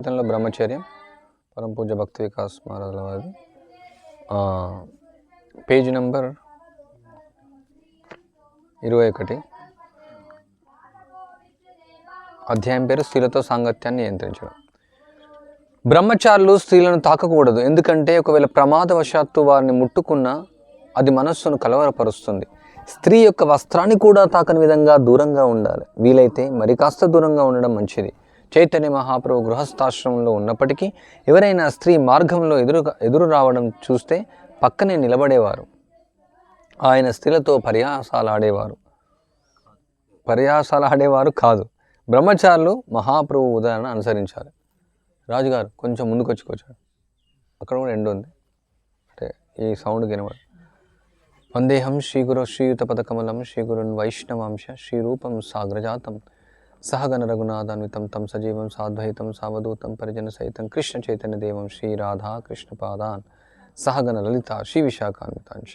జీవితంలో బ్రహ్మచర్యం పరం పూజ భక్తి వికాస్ మహారాజుల వారి పేజ్ నెంబర్ ఇరవై ఒకటి. అధ్యాయం పేరు స్త్రీలతో సాంగత్యాన్ని నియంత్రించడం. బ్రహ్మచారులు స్త్రీలను తాకకూడదు. ఎందుకంటే ఒకవేళ ప్రమాదవశాత్తు వారిని ముట్టుకున్నా అది మనస్సును కలవరపరుస్తుంది. స్త్రీ యొక్క వస్త్రాన్ని కూడా తాకని విధంగా దూరంగా ఉండాలి. వీలైతే మరి కాస్త దూరంగా ఉండడం మంచిది. చైతన్య మహాప్రభు గృహస్థాశ్రమంలో ఉన్నప్పటికీ ఎవరైనా స్త్రీ మార్గంలో ఎదురు ఎదురు రావడం చూస్తే పక్కనే నిలబడేవారు. ఆయన స్త్రీలతో పర్యాసాలాడేవారు ఆడేవారు. ఆడేవారు కాదు. బ్రహ్మచారులు మహాప్రభు ఉదాహరణ అనుసరించారు. రాజుగారు కొంచెం ముందుకు వచ్చి అక్కడ కూడా ఎండు ఉంది. అంటే ఈ సౌండ్ వినవాడు వందేహం శ్రీగురు శ్రీయుత పదకమలం శ్రీగురున్ వైష్ణవాంశ శ్రీరూపం సాగ్రజాతం సహగణ రఘునాథాన్వితం తం సజీవం సాద్వైతం సావధూతం పరిజన సహితం కృష్ణ చైతన్య దేవం శ్రీ రాధా కృష్ణ పాదాన్. సహగణ లలిత శ్రీ విశాఖాన్వితాంశ.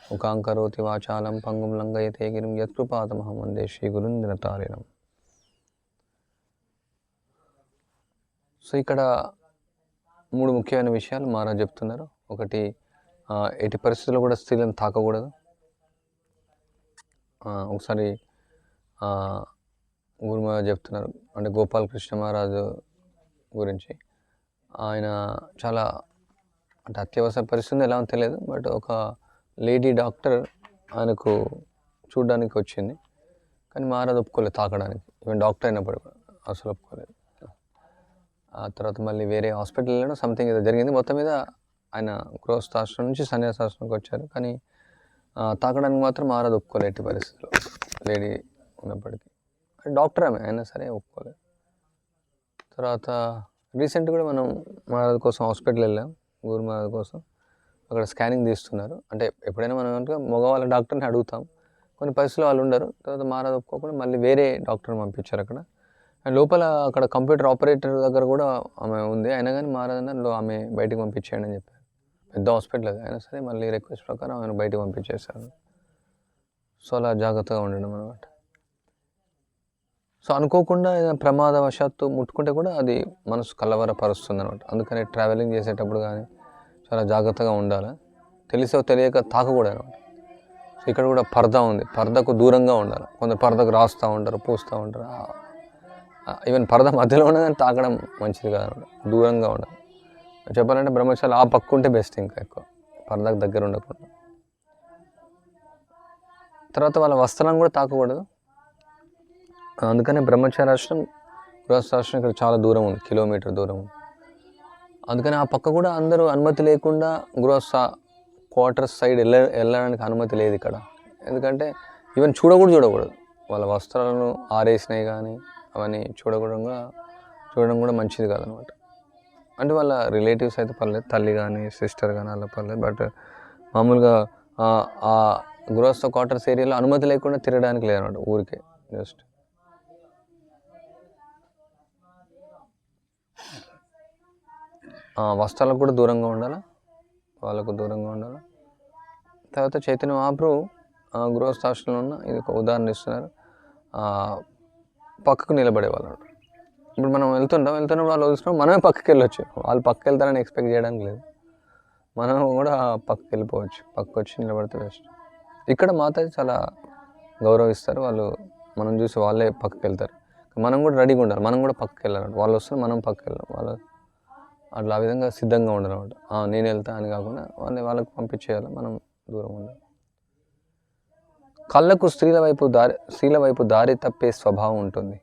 ముఖాంకరోతి వాచాలం పంగుం లంఘయతే గిరిం యత్కృపాదమహం వందే శ్రీ గురుందినతారిణం సో ఇక్కడ మూడు ముఖ్యమైన విషయాలు మహారాజ్ చెప్తున్నారు. ఒకటి ఆ, ఎట్టి పరిస్థితుల్లో కూడా స్త్రీలను తాకకూడదు. ఒకసారి ఊరు గురు మహారాజ్ చెప్తున్నారు. అంటే గోపాలకృష్ణ మహారాజు గురించి. ఆయన చాలా అంటే అత్యవసర పరిస్థితి ఎలా తెలియదు. బట్ ఒక లేడీ డాక్టర్ ఆయనకు చూడడానికి వచ్చింది. కానీ మహారాజ్ ఒప్పుకోలేదు తాకడానికి. ఈవెన్ డాక్టర్ అయినప్పుడు కూడా అసలు ఒప్పుకోలేదు. ఆ తర్వాత మళ్ళీ వేరే హాస్పిటల్ వెళ్ళడం సంథింగ్ ఏదో జరిగింది. మొత్తం మీద ఆయన గృహస్థాశ్రం నుంచి సన్యాసాశ్రమంకి వచ్చారు. కానీ తాకడానికి మాత్రం మహారాజ్ ఒప్పుకోలేటి పరిస్థితిలో. లేడీ ఉన్నప్పటికీ. డాక్టర్ ఆమె అయినా సరే ఒప్పుకోలేదు తర్వాత రీసెంట్ కూడా మనం మహారాజ్ కోసం హాస్పిటల్ వెళ్ళాం గురు మహారాజ్ కోసం. అక్కడ స్కానింగ్ తీస్తున్నారు. అంటే ఎప్పుడైనా మనం కనుక మగవాళ్ళ డాక్టర్ని అడుగుతాం. కొన్ని పరిస్థితులు వాళ్ళు ఉండరు. తర్వాత మహారాజ్ ఒప్పుకోకుండా మళ్ళీ వేరే డాక్టర్ని పంపించారు అక్కడ. అండ్ లోపల అక్కడ కంప్యూటర్ ఆపరేటర్ దగ్గర కూడా ఆమె ఉంది. అయినా కానీ మహారాజ్ అన్నారు ఆమె బయటకు పంపించేయండి అని చెప్పారు. పెద్ద హాస్పిటల్ అది. అయినా సరే మళ్ళీ రిక్వెస్ట్ ప్రకారం ఆమెను బయటకు పంపించేశారు. సో అలా జాగ్రత్తగా ఉండడం అనమాట సో అనుకోకుండా ఏదైనా ప్రమాదవశాత్తు ముట్టుకుంటే కూడా అది మనసు కలవరపరుస్తుంది అనమాట అందుకని ట్రావెలింగ్ చేసేటప్పుడు కానీ చాలా జాగ్రత్తగా ఉండాలి. తెలిసో తెలియక తాకకూడదు అనమాట సో ఇక్కడ కూడా పర్ద ఉంది. పర్దకు దూరంగా ఉండాలి. కొందరు పర్దకు రాస్తూ ఉంటారు పూస్తూ ఉంటారు. ఈవెన్ పర్ద మధ్యలో ఉన్న కానీ తాకడం మంచిది కాదనమాట దూరంగా ఉండాలి. చెప్పాలంటే బ్రహ్మచారి ఆ పక్క ఉంటే బెస్ట్ ఇంకా ఎక్కువ. పర్దకు దగ్గర ఉండకుండా. తర్వాత వాళ్ళ వస్త్రం కూడా తాకకూడదు. అందుకనే బ్రహ్మచారాశ్రం గృహస్థాశ్రం ఇక్కడ చాలా దూరం ఉంది కిలోమీటర్ దూరం ఉంది. అందుకని ఆ పక్క కూడా అందరూ అనుమతి లేకుండా గృహస్థ క్వార్టర్స్ సైడ్ వెళ్ళ వెళ్ళడానికి అనుమతి లేదు ఇక్కడ. ఎందుకంటే ఈవెన్ చూడకూడదు చూడకూడదు. వాళ్ళ వస్త్రాలను ఆరేసినాయి కానీ అవన్నీ చూడకూడగా చూడడం కూడా మంచిది కాదనమాట. అంటే వాళ్ళ రిలేటివ్స్ అయితే పర్లేదు తల్లి కానీ సిస్టర్ కానీ అలా పర్లేదు. బట్ మామూలుగా ఆ- ఆ గృహస్థ క్వార్టర్స్ ఏరియాలో అనుమతి లేకుండా తిరగడానికి లేదనమాట ఊరికే జస్ట్ వస్త్రాలకు కూడా దూరంగా ఉండాలి? వాళ్ళకు దూరంగా ఉండాలి? తర్వాత చైతన్య మహాప్రభు గృహస్థాశ్రంలో ఉన్న ఇది ఒక ఉదాహరణ ఇస్తున్నారు. పక్కకు నిలబడే వాళ్ళు ఇప్పుడు మనం వెళ్తుంటాం వెళ్తున్నప్పుడు వాళ్ళు చూస్తున్నాం మనమే పక్కకి వెళ్ళొచ్చు. వాళ్ళు పక్కకి వెళ్తారని ఎక్స్పెక్ట్ చేయడానికి లేదు. మనం కూడా పక్కకి వెళ్ళిపోవచ్చు. పక్కకు వచ్చి నిలబడితే బెస్ట్ ఇక్కడ మాతాజీ చాలా గౌరవిస్తారు. వాళ్ళు మనం చూసి వాళ్ళే పక్కకి వెళ్తారు. మనం కూడా రెడీగా ఉండాలి. మనం కూడా పక్కకి వెళ్ళాలి వాళ్ళు వస్తే మనం పక్కకి వెళ్ళాలి. వాళ్ళు అట్లా ఆ విధంగా సిద్ధంగా ఉండాలన్నమాట నేను వెళ్తా అని కాకుండా వాళ్ళని వాళ్ళకు పంపించేయాలి మనం దూరం ఉండాలి. కళ్ళకు స్త్రీల వైపు దారి స్త్రీల వైపు దారి తప్పే స్వభావం ఉంటుంది.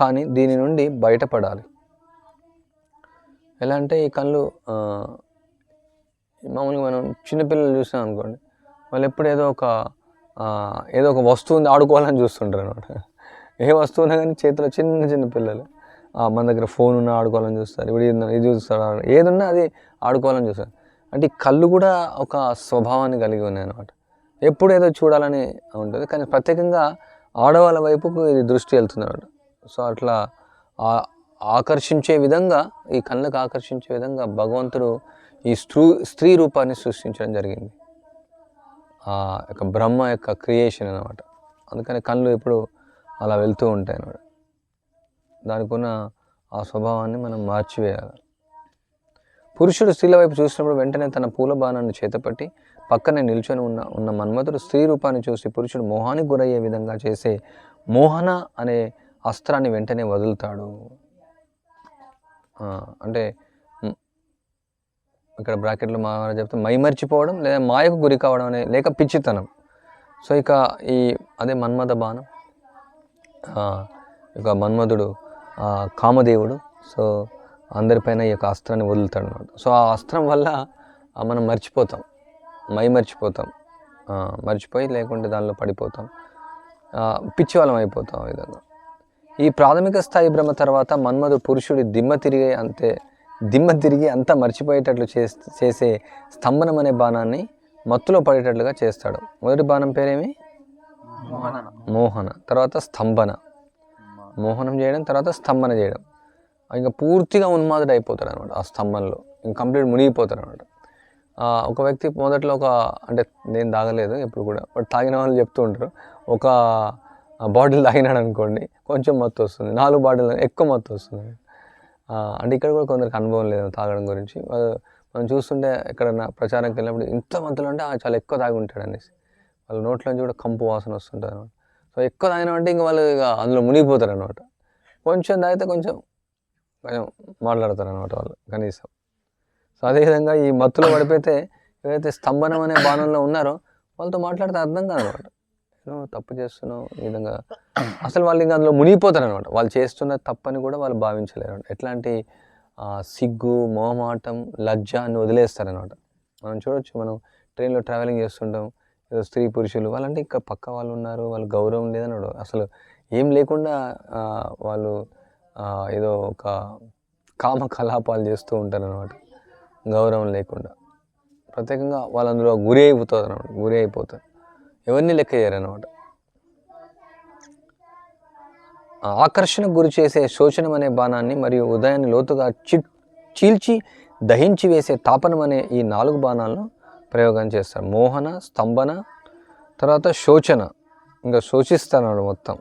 కానీ దీని నుండి బయటపడాలి. ఎలా అంటే ఈ కళ్ళు మామూలుగా మనం చిన్నపిల్లలు చూసాం అనుకోండి వాళ్ళు ఎప్పుడు ఏదో ఒక ఏదో ఒక వస్తువు ఉంది ఆడుకోవాలని చూస్తుంటారు అనమాట. ఏ వస్తువునా కానీ చేతిలో చిన్న చిన్న పిల్లలు. మన దగ్గర ఫోన్ ఉన్నా ఆడుకోవాలని చూస్తారు. ఇప్పుడు ఇది ఇది చూస్తారు ఏదున్నా అది ఆడుకోవాలని చూస్తారు. అంటే కళ్ళు కూడా ఒక స్వభావాన్ని కలిగి ఉన్నాయి అనమాట ఎప్పుడు ఏదో చూడాలని ఉంటుంది కానీ ప్రత్యేకంగా ఆడవాళ్ళ వైపుకు ఇది దృష్టి వెళ్తుంది సో అట్లా ఆకర్షించే విధంగా ఈ కళ్ళకు ఆకర్షించే విధంగా భగవంతుడు ఈ స్త్రూ స్త్రీ రూపాన్ని సృష్టించడం జరిగింది. ఆ యొక్క బ్రహ్మ యొక్క క్రియేషన్ అనమాట అందుకని కళ్ళు ఎప్పుడు అలా వెళ్తూ ఉంటాయి అన్నమాట దానికి ఉన్న ఆ స్వభావాన్ని మనం మార్చివేయాలి. పురుషుడు స్త్రీల వైపు చూసినప్పుడు వెంటనే తన పూల బాణాన్ని చేతపట్టి పక్కనే నిల్చొని ఉన్న ఉన్న మన్మధుడు స్త్రీ రూపాన్ని చూసి పురుషుడు మోహానికి గురయ్యే విధంగా చేసే మోహన అనే అస్త్రాన్ని వెంటనే వదులుతాడు. అంటే ఇక్కడ బ్రాకెట్లో మా చెప్తే మైమర్చిపోవడం లేదా మాయకు గురి కావడం అనే లేక పిచ్చితనం. సో ఇక ఈ అదే మన్మథ బాణం. ఇక మన్మధుడు కామదేవుడు. సో అందరిపైన ఈ యొక్క అస్త్రాన్ని వదులుతాడు అనమాట సో ఆ అస్త్రం వల్ల మనం మర్చిపోతాం. మై మర్చిపోతాం. మర్చిపోయి లేకుంటే దానిలో పడిపోతాం. ఆ, పిచ్చివాళ్ళం అయిపోతాం విధంగా. ఈ ప్రాథమిక స్థాయి భ్రమ తర్వాత మన్మధుడు పురుషుడి దిమ్మ తిరిగే అంతే దిమ్మ తిరిగి అంతా మర్చిపోయేటట్లు చేస్ చేసే స్తంభనం అనే బాణాన్ని మత్తులో పడేటట్లుగా చేస్తాడు. మొదటి బాణం పేరేమి? మోహన. మోహన. తర్వాత స్తంభన. మోహనం చేయడం తర్వాత స్తంభన చేయడం. ఇంకా పూర్తిగా ఉన్మాదుడు అయిపోతాడు అనమాట ఆ స్తంభంలో. ఇంకా కంప్లీట్ మునిగిపోతాడు అనమాట ఒక వ్యక్తి మొదట్లో ఒక అంటే నేను తాగలేదు ఎప్పుడు కూడా బట్ తాగిన వాళ్ళు చెప్తూ ఉంటారు ఒక బాటిల్ తాగినాడు అనుకోండి కొంచెం మత్తు వస్తుంది. నాలుగు బాటిల్ ఎక్కువ మత్తు వస్తుంది. అంటే ఇక్కడ కూడా కొందరికి అనుభవం లేదు తాగడం గురించి. వాళ్ళు మనం చూస్తుంటే ఎక్కడన్నా ప్రచారంకి వెళ్ళినప్పుడు ఇంత మత్తులు అంటే "ఆ, చాలా ఎక్కువ తాగి ఉంటాడు అనేసి వాళ్ళ నోట్లోంచి కూడా కంపు వాసన వస్తుంటుంది అనమాట సో ఎక్కువ తాగినామంటే ఇంకా వాళ్ళు ఇక అందులో మునిగిపోతారు అనమాట కొంచెం తాగితే కొంచెం కొంచెం మాట్లాడతారు అనమాట వాళ్ళు కనీసం. సో అదేవిధంగా ఈ మత్తులో పడిపోతే ఏదైతే స్తంభనం అనే బాణంలో ఉన్నారో వాళ్ళతో మాట్లాడితే అర్థం కాదనమాట నేను తప్పు చేస్తున్నావు ఈ విధంగా. అసలు వాళ్ళు ఇంకా అందులో మునిగిపోతారు అనమాట వాళ్ళు చేస్తున్న తప్పని కూడా వాళ్ళు భావించలేరు ఎట్లాంటి సిగ్గు మొహమాటం లజ్జ అని వదిలేస్తారనమాట మనం చూడొచ్చు మనం ట్రైన్లో ట్రావెలింగ్ చేస్తుంటాం. ఏదో స్త్రీ పురుషులు వాళ్ళంటే ఇంకా పక్క వాళ్ళు ఉన్నారు వాళ్ళు గౌరవం లేదని అసలు ఏం లేకుండా వాళ్ళు ఏదో ఒక కామ కలాపాలు చేస్తూ ఉంటారు అనమాట గౌరవం లేకుండా. ప్రత్యేకంగా వాళ్ళు అందులో గురి అయిపోతారు అనమాట గురి అయిపోతారు. ఎవరిని లెక్క చేయరు అనమాట ఆకర్షణకు గురి చేసే శోషణం అనే బాణాన్ని మరియు ఉదయాన్ని లోతుగా చి చీల్చి దహించి వేసే తాపనం అనే ఈ నాలుగు బాణాలను ప్రయోగం చేస్తారు. మోహన స్తంభన తర్వాత శోచన. ఇంకా శోచిస్తారు మొత్తం.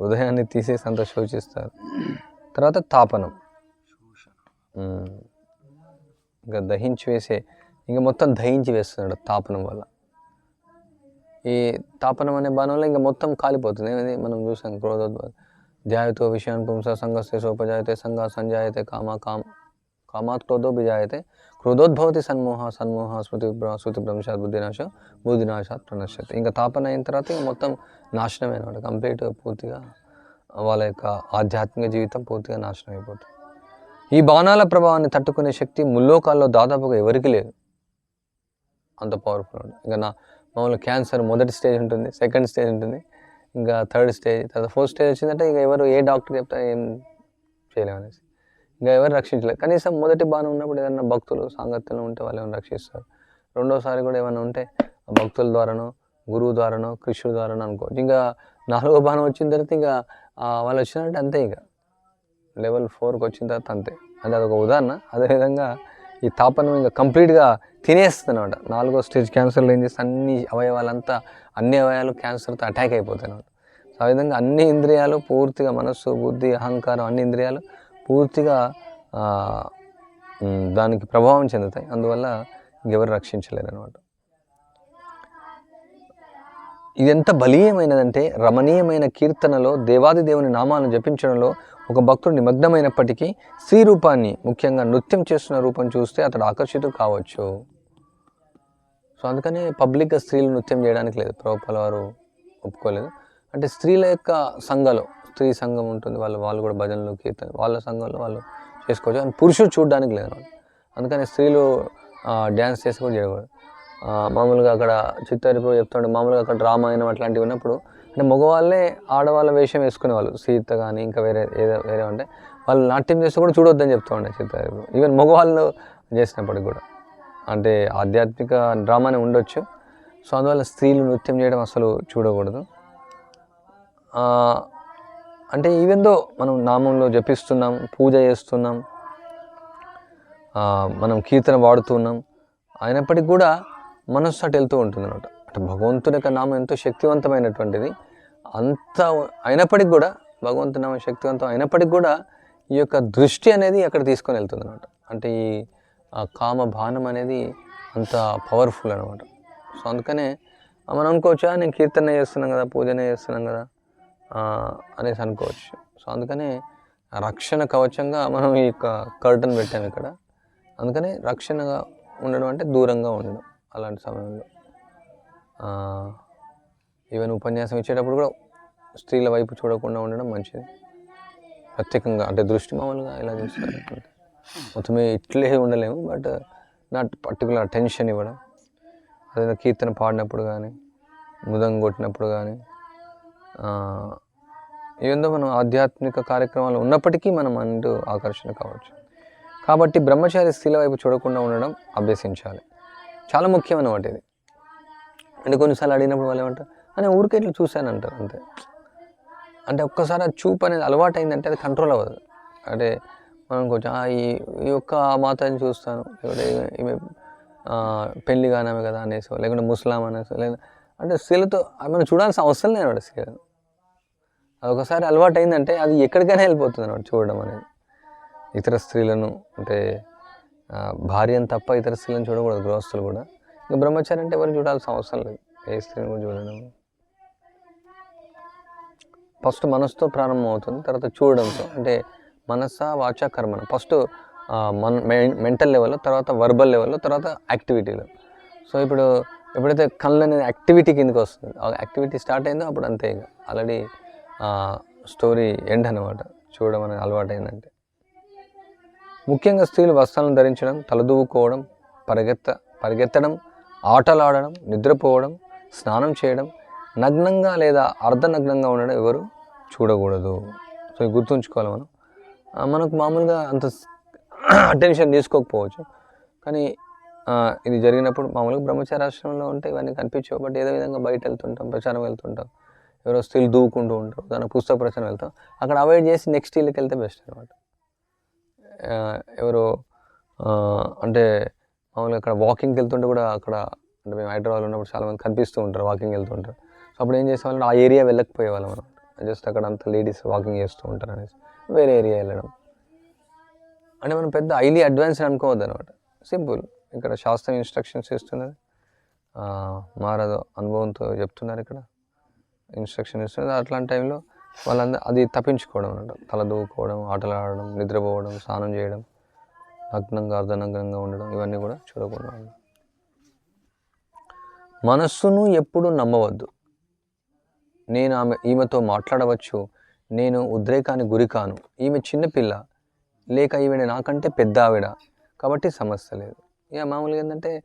ఉదయాన్ని తీసేసి అంతా శోచిస్తారు. తర్వాత తాపనం. ఇంకా దహించి వేసే ఇంకా మొత్తం దహించి వేస్తున్నాడు తాపనం వల్ల. ఈ తాపనం అనే బాణంలో ఇంకా మొత్తం కాలిపోతుంది. ఏమైంది? మనం చూసాం క్రోధోద్భవ ధ్యాయతో విషయాన్ని పుంస సంగస్తే సోపజాయతే సంగ సంజాయతే కామ కామ కామాత్ క్రోధో బిజాయతే క్రోధోద్భవతి సన్మోహ సన్మోహ స్మృతి స్మృతి భ్రంశాత్ బుద్ధినాశ బుద్ధినాశాత్ ప్రణశ్యత్ ఇంకా తాపన అయిన తర్వాత ఇంకా మొత్తం నాశనమే అనమాట కంప్లీట్ పూర్తిగా వాళ్ళ యొక్క ఆధ్యాత్మిక జీవితం పూర్తిగా నాశనం అయిపోతుంది. ఈ బాణాల ప్రభావాన్ని తట్టుకునే శక్తి ముల్లోకాల్లో దాదాపుగా ఎవరికి లేదు. అంత పవర్ఫుల్ ఉంటుంది ఇంకా నా మామూలు క్యాన్సర్ మొదటి స్టేజ్ ఉంటుంది సెకండ్ స్టేజ్ ఉంటుంది ఇంకా థర్డ్ స్టేజ్ తర్వాత ఫోర్త్ స్టేజ్ వచ్చిందంటే ఇంకా ఎవరు ఏ డాక్టర్ చెప్తా ఏం చేయలేమనేసి. ఇంకా ఎవరు రక్షించలేదు. కనీసం మొదటి బాణం ఉన్నప్పుడు ఏదైనా భక్తులు సాంగత్యంలో ఉంటే వాళ్ళు ఏమైనా రక్షిస్తారు? రెండోసారి కూడా ఏమైనా ఉంటే ఆ భక్తుల ద్వారానో గురువు ద్వారానో కృష్ణుడు ద్వారానో అనుకోవచ్చు ఇంకా నాలుగో బాణం వచ్చిన తర్వాత ఇంకా వాళ్ళు వచ్చినట్టు అంతే ఇక. లెవెల్ ఫోర్కి వచ్చిన తర్వాత అంతే. అది అదొక ఉదాహరణ. అదేవిధంగా ఈ తాపనం ఇంకా కంప్లీట్గా తినేస్తుంది అనమాట నాలుగో స్టేజ్ క్యాన్సర్లో ఏం చేస్తే అన్ని అవయవాలంతా అన్ని అవయవాలు క్యాన్సర్తో అటాక్ అయిపోతాయి అనమాట సో ఆ విధంగా అన్ని ఇంద్రియాలు పూర్తిగా మనస్సు బుద్ధి అహంకారం అన్ని ఇంద్రియాలు పూర్తిగా దానికి ప్రభావం చెందుతాయి. అందువల్ల ఇంకెవరు రక్షించలేరు అనమాట ఇది ఎంత బలీయమైనదంటే రమణీయమైన కీర్తనలో దేవాది దేవుని నామాలను జపించడంలో ఒక భక్తుడు నిమగ్నమైనప్పటికీ స్త్రీ రూపాన్ని ముఖ్యంగా నృత్యం చేస్తున్న రూపం చూస్తే అతడు ఆకర్షితుడు కావచ్చు. సో అందుకనే పబ్లిక్గా స్త్రీలు నృత్యం చేయడానికి లేదు. ప్రభుపాల వారు ఒప్పుకోలేదు. అంటే స్త్రీల యొక్క సంఘలో స్త్రీ సంఘం ఉంటుంది. వాళ్ళు వాళ్ళు కూడా భజనలు కీర్తన వాళ్ళ సంఘంలో వాళ్ళు చేసుకోవచ్చు. అని పురుషుడు చూడడానికి లేదు అందుకని స్త్రీలు డ్యాన్స్ చేసి కూడా చేయకూడదు. మామూలుగా అక్కడ చిత్తారిపు చెప్తుంటే మామూలుగా అక్కడ రామాయణం అట్లాంటివి ఉన్నప్పుడు అంటే మగవాళ్ళే ఆడవాళ్ళ వేషం వేసుకునేవాళ్ళు. సీత కానీ ఇంకా వేరే ఏదో వేరే ఉంటే వాళ్ళు నాట్యం చేస్తే కూడా చూడొద్దని చెప్తూ ఉండే చిత్తారిపు ఈవెన్ మగవాళ్ళు చేసినప్పటికి కూడా. అంటే ఆధ్యాత్మిక డ్రామానే ఉండొచ్చు. సో అందువల్ల స్త్రీలు నృత్యం చేయడం అసలు చూడకూడదు. అంటే ఈవెందో మనం నామంలో జపిస్తున్నాం పూజ చేస్తున్నాం మనం కీర్తన వాడుతున్నాం అయినప్పటికీ కూడా మనస్సు అటు వెళ్తూ ఉంటుంది అనమాట అంటే భగవంతుని యొక్క నామం ఎంతో శక్తివంతమైనటువంటిది. అంత అయినప్పటికి కూడా భగవంతు నామ శక్తివంతం అయినప్పటికి కూడా ఈ యొక్క దృష్టి అనేది అక్కడ తీసుకొని వెళ్తుంది అనమాట అంటే ఈ కామ బాణం అనేది అంత పవర్ఫుల్ అనమాట సో అందుకనే మనం అనుకోవచ్చా నేను కీర్తన చేస్తున్నాం కదా పూజనే చేస్తున్నాం కదా అనేసి అనుకోవచ్చు. సో అందుకనే రక్షణ కవచంగా మనం ఈ యొక్క కర్టన్ పెట్టాము ఇక్కడ. అందుకనే రక్షణగా ఉండడం అంటే దూరంగా ఉండడం అలాంటి సమయంలో. ఈవెన్ ఉపన్యాసం ఇచ్చేటప్పుడు కూడా స్త్రీల వైపు చూడకుండా ఉండడం మంచిది. ప్రత్యేకంగా అంటే దృష్టి మామూలుగా ఇలా చేస్తారు? మొత్తమే ఇట్లే ఉండలేము బట్ నాట్ పర్టికులర్ టెన్షన్ ఇవ్వడం. అదే కీర్తన పాడినప్పుడు కానీ మృదం కొట్టినప్పుడు కానీ ఏందో మనం ఆధ్యాత్మిక కార్యక్రమాలు ఉన్నప్పటికీ మనం అంటూ ఆకర్షణ కావచ్చు. కాబట్టి బ్రహ్మచారి స్త్రీల వైపు చూడకుండా ఉండడం అభ్యసించాలి. చాలా ముఖ్యమైన వాటి ఇది. అంటే కొన్నిసార్లు అడిగినప్పుడు వాళ్ళు ఏమంటారు అని ఊరికే ఇట్లా చూశాను అంటారు అంతే. అంటే ఒక్కసారి ఆ చూపు అనేది అలవాటు అయిందంటే అది కంట్రోల్ అవ్వదు. అంటే మనం కొంచెం ఈ ఈ యొక్క మాతని చూస్తాను. లేకుంటే ఈమె- పెళ్ళి కానామే కదా అనేసో లేకుంటే ముస్లాం అనేసో లేదా అంటే స్త్రీలతో మనం చూడాల్సిన అవసరం లేదు స్త్రీలను అది ఒకసారి అలవాటు అయిందంటే అది ఎక్కడికైనా వెళ్ళిపోతుంది అన్నమాట చూడడం అనేది. ఇతర స్త్రీలను అంటే భార్యను తప్ప ఇతర స్త్రీలను చూడకూడదు గృహస్థులు కూడా. ఇంకా బ్రహ్మచారి అంటే ఎవరు చూడాల్సిన అవసరం లేదు. ఏ స్త్రీని కూడా చూడడం ఫస్ట్ మనసుతో ప్రారంభం అవుతుంది తర్వాత చూడడంతో. అంటే మనస వాచ కర్మన. ఫస్ట్ మన మెంటల్ లెవెల్లో తర్వాత వర్బల్ లెవెల్లో తర్వాత యాక్టివిటీలో. సో ఇప్పుడు ఎప్పుడైతే కళ్ళు అనేది యాక్టివిటీ కిందకి వస్తుంది ఆ యాక్టివిటీ స్టార్ట్ అయిందో అప్పుడు అంతే ఇక. ఆల్రెడీ స్టోరీ ఎండ్ అనమాట చూడడం అనేది అలవాటు ముఖ్యంగా స్త్రీలు వస్త్రాలను ధరించడం తలదూవుకోవడం పరిగెత్త పరిగెత్తడం ఆటలాడడం నిద్రపోవడం స్నానం చేయడం నగ్నంగా లేదా అర్ధనగ్నంగా ఉండడం ఎవరు చూడకూడదు. సో గుర్తుంచుకోవాలి మనం. మనకు మామూలుగా అంత అటెన్షన్ తీసుకోకపోవచ్చు. కానీ ఇది జరిగినప్పుడు మామూలుగా బ్రహ్మచారాశ్రమంలో ఉంటే ఇవన్నీ కనిపించవు. బట్ ఏదో విధంగా బయట వెళ్తుంటాం ప్రచారం వెళ్తుంటాం. ఎవరో స్త్రీలు దూకుంటూ ఉంటారు. దాని పుస్తక ప్రచారం వెళ్తాం. అక్కడ అవాయిడ్ చేసి నెక్స్ట్ ఇల్లుకి వెళ్తే బెస్ట్ అనమాట ఎవరో అంటే మామూలుగా అక్కడ వాకింగ్కి వెళ్తుంటే కూడా అక్కడ అంటే మేము హైదరాబాద్లో ఉన్నప్పుడు చాలామంది కనిపిస్తూ ఉంటారు వాకింగ్ వెళ్తుంటారు సో అప్పుడు ఏం చేసేవాళ్ళం ఆ ఏరియా వెళ్ళకపోయేవాళ్ళం అనమాట జస్ట్ అక్కడ అంత లేడీస్ వాకింగ్ చేస్తూ ఉంటారు అనేసి. వేరే ఏరియా వెళ్ళడం. అంటే మనం పెద్ద హైలీ అడ్వాన్స్ అనుకోవద్దు అనమాట సింపుల్. ఇక్కడ శాస్త్రం ఇన్స్ట్రక్షన్స్ ఇస్తున్నది మారదో మారదు అనుభవంతో చెప్తున్నారు ఇక్కడ. ఇన్స్ట్రక్షన్ ఇస్తుంది అట్లాంటి టైంలో వాళ్ళందరూ అది తప్పించుకోవడం అనమాట. తల దూకోవడం ఆటలు ఆడడం నిద్రపోవడం స్నానం చేయడం నగ్నంగా అర్ధనగ్నంగా ఉండడం ఇవన్నీ కూడా చూడకుండా మనస్సును ఎప్పుడు నమ్మవద్దు. నేను ఆమె ఈమెతో మాట్లాడవచ్చు. నేను ఉద్రేకానికి గురికాను ఈమె చిన్నపిల్ల లేక ఈమె నాకంటే పెద్ద ఆవిడ. కాబట్టి సమస్య లేదు. ఇక మామూలుగా ఏంటంటే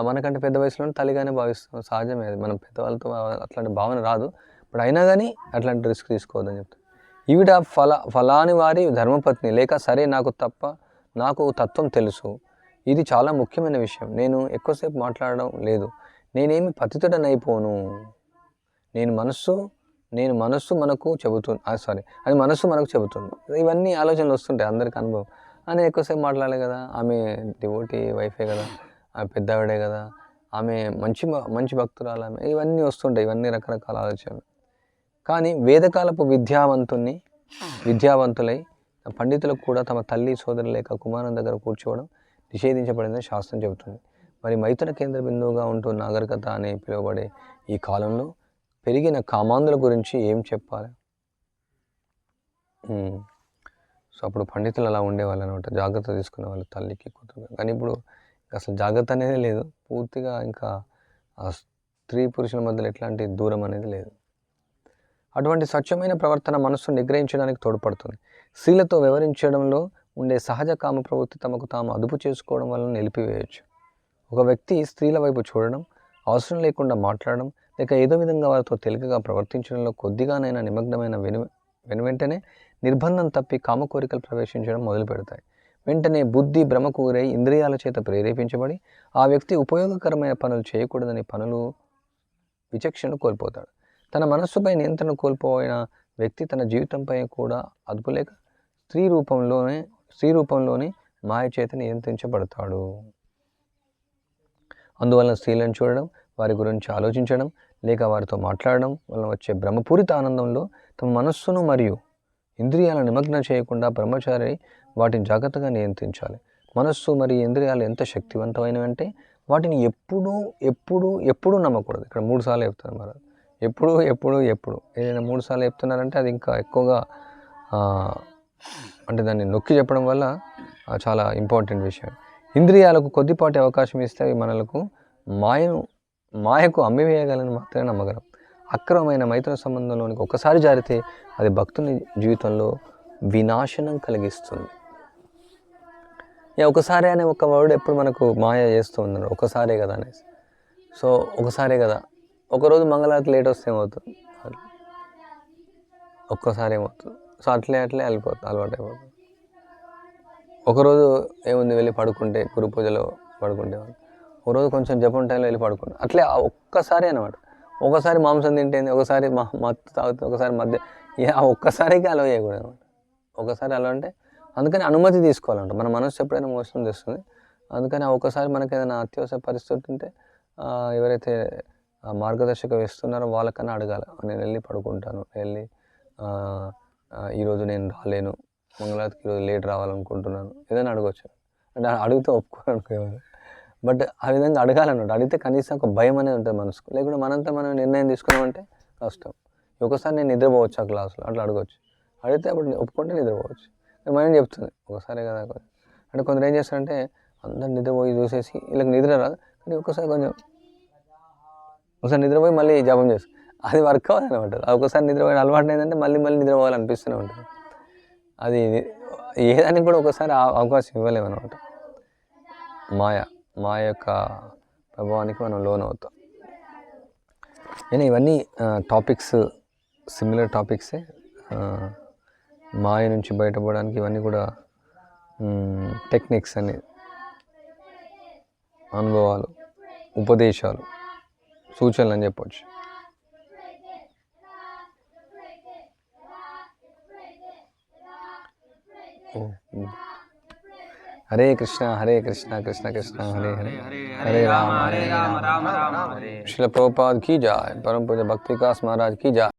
మనకంటే పెద్ద వయసులో తల్లిగానే భావిస్తాం. సహజమే అది. మనం పెద్దవాళ్ళతో అట్లాంటి భావన రాదు. బట్ అయినా కానీ అట్లాంటి రిస్క్ తీసుకోవద్దని చెప్తాను. ఈవిడ ఫల ఫలాని వారి ధర్మపత్ని. లేక సరే నాకు తప్ప నాకు తత్వం తెలుసు. ఇది చాలా ముఖ్యమైన విషయం. నేను ఎక్కువసేపు మాట్లాడడం లేదు. నేనేమి పతితుడనైపోను. నేను మనస్సు నేను మనస్సు మనకు చెబుతుంది సారీ అది మనస్సు మనకు చెబుతుంది. ఇవన్నీ ఆలోచనలు వస్తుంటాయి అందరికి అనుభవం. అని ఎక్కువసేపు మాట్లాడాలి కదా. ఆమె డివోటీ వైఫే కదా. ఆమె పెద్దవిడే కదా ఆమె మంచి మంచి భక్తురాలు ఆమె ఇవన్నీ వస్తుంటాయి ఇవన్నీ రకరకాల ఆలోచనలు. కానీ వేదకాలపు విద్యావంతుణ్ణి విద్యావంతులై పండితులకు కూడా తమ తల్లి సోదరు లేక కుమారుని దగ్గర కూర్చోవడం నిషేధించబడిందని శాస్త్రం చెబుతుంది. మరి మైథున కేంద్ర బిందువుగా ఉంటూ నాగరికత అని పిలువబడే ఈ కాలంలో పెరిగిన కామాంధుల గురించి ఏం చెప్పాలి? సో అప్పుడు పండితులు అలా ఉండేవాళ్ళు అనమాట జాగ్రత్త తీసుకునే వాళ్ళు తల్లికి కూతురు కానీ ఇప్పుడు అసలు జాగ్రత్త అనేది లేదు. పూర్తిగా ఇంకా ఆ స్త్రీ పురుషుల మధ్యలో ఎట్లాంటి దూరం అనేది లేదు. అటువంటి స్వచ్ఛమైన ప్రవర్తన మనస్సును నిగ్రహించడానికి తోడ్పడుతుంది. స్త్రీలతో వ్యవహరించడంలో ఉండే సహజ కామ ప్రవృత్తి తమకు తాము అదుపు చేసుకోవడం వలన నిలిపివేయచ్చు. ఒక వ్యక్తి స్త్రీల వైపు చూడడం అవసరం లేకుండా మాట్లాడడం లేక ఏదో విధంగా వారితో తేలికగా ప్రవర్తించడంలో కొద్దిగానైనా నిమగ్నమైన వెను వెను వెంటనే నిర్బంధం తప్పి కామ కోరికలు ప్రవేశించడం మొదలు పెడతాయి వెంటనే బుద్ధి భ్రమకూరై ఇంద్రియాల చేత ప్రేరేపించబడి ఆ వ్యక్తి ఉపయోగకరమైన పనులు చేయకూడదని పనులు విచక్షణ కోల్పోతాడు. తన మనస్సుపై నియంత్రణ కోల్పోయిన వ్యక్తి తన జీవితంపై కూడా అదుపులేక స్త్రీ రూపంలోనే స్త్రీ రూపంలోనే మాయ చేత నియంత్రించబడతాడు. అందువలన స్త్రీలను చూడడం వారి గురించి ఆలోచించడం లేక వారితో మాట్లాడడం వలన వచ్చే భ్రమపూరిత ఆనందంలో తమ మనస్సును మరియు ఇంద్రియాలను నిమగ్నం చేయకుండా బ్రహ్మచారి వాటిని జాగ్రత్తగా నియంత్రించాలి. మనస్సు మరియు ఇంద్రియాలు ఎంత శక్తివంతమైనవి అంటే వాటిని ఎప్పుడూ ఎప్పుడు ఎప్పుడూ నమ్మకూడదు. ఇక్కడ మూడు సార్లు చెప్తారు మరి ఎప్పుడు ఎప్పుడు ఎప్పుడు. ఏదైనా మూడు సార్లు చెప్తున్నారంటే అది ఇంకా ఎక్కువగా అంటే దాన్ని నొక్కి చెప్పడం వల్ల చాలా ఇంపార్టెంట్ విషయం. ఇంద్రియాలకు కొద్దిపాటి అవకాశం ఇస్తే అవి మనలకు మాయను మాయకు అమ్మివేయగలని మాత్రమే నమ్మగలం. అక్రమమైన మైత్ర సంబంధంలోనికి ఒకసారి జారితే అది భక్తుని జీవితంలో వినాశనం కలిగిస్తుంది. ఒకసారి అనే ఒక వర్డ్ ఎప్పుడు మనకు మాయ చేస్తూ ఉన్నాడు ఒకసారే కదా అనేసి. సో ఒకసారే కదా. ఒకరోజు మంగళవారం లేట్ వస్తే ఏమవుతుంది? ఒక్కసారి ఏమవుతుంది? సో అట్లే అట్లే వెళ్ళిపోతుంది అలవాటు అయిపోతుంది. ఒకరోజు ఏముంది వెళ్ళి పడుకుంటే గురు పూజలో పడుకుంటే ఒకరోజు కొంచెం జపం టైంలో వెళ్ళి పడుకుంటే అట్లే ఒక్కసారి అనమాట ఒకసారి మాంసం తింటేంది ఒకసారి మత్తు తాగుతుంది ఒకసారి మధ్య ఇక ఆ ఒక్కసారికి అలవ చేయకూడదు అనమాట ఒకసారి అలా అంటే అందుకని అనుమతి తీసుకోవాలంట. మన మనసు ఎప్పుడైనా మోసం చేస్తుంది. అందుకని ఒకసారి ఒక్కసారి మనకి ఏదైనా అత్యవసర పరిస్థితి ఉంటే ఎవరైతే మార్గదర్శకం ఇస్తున్నారో వాళ్ళకన్నా అడగాలి. నేను వెళ్ళి పడుకుంటాను. వెళ్ళి ఈరోజు నేను రాలేను. మంగళవారికి ఈరోజు లేట్ రావాలనుకుంటున్నాను. ఏదైనా అడగవచ్చు అంటే అడిగితే ఒప్పుకోవాలనుకోవాలి బట్ ఆ విధంగా అడగాలన్నమాట. అడిగితే కనీసం ఒక భయం అనేది ఉంటుంది మనసుకు. లేకుంటే మనంతా మనం నిర్ణయం తీసుకున్నామంటే కష్టం. ఒకసారి నేను నిద్రపోవచ్చు ఆ క్లాసులో? అట్లా అడగవచ్చు అడిగితే అప్పుడు ఒప్పుకుంటే నిద్రపోవచ్చు. మనం చెప్తుంది? ఒకసారి కదా అంటే కొందరు ఏం చేస్తారంటే అందరు నిద్రపోయి చూసేసి వీళ్ళకి నిద్ర రాదు. కానీ ఒక్కసారి కొంచెం ఒకసారి నిద్రపోయి మళ్ళీ జపం చేస్తారు. అది వర్క్ అవ్వదు అనమాట ఒకసారి నిద్రపోయిన అలవాటు ఏంటంటే మళ్ళీ మళ్ళీ నిద్రపోవాలనిపిస్తూనే ఉంటుంది. అది ఏదానికి కూడా ఒకసారి ఆ అవకాశం ఇవ్వలేము అనమాట మాయ మాయ యొక్క ప్రభావానికి మనం లోన్ అవుతాం. నేను ఇవన్నీ టాపిక్స్ సిమిలర్ టాపిక్సే మాయ నుంచి బయటపడడానికి ఇవన్నీ కూడా టెక్నిక్స్ అనే అనుభవాలు ఉపదేశాలు సూచనలు అని చెప్పచ్చు. హరే కృష్ణ హరే కృష్ణ కృష్ణ కృష్ణ హరే హరే. హరే రామ హరే రామ రామ రామ హరే. శిల ప్రభుపాద్ కీ జాయ్. పరమపూజ భక్తి కాస్ మహారాజ్ కీ జాయ్.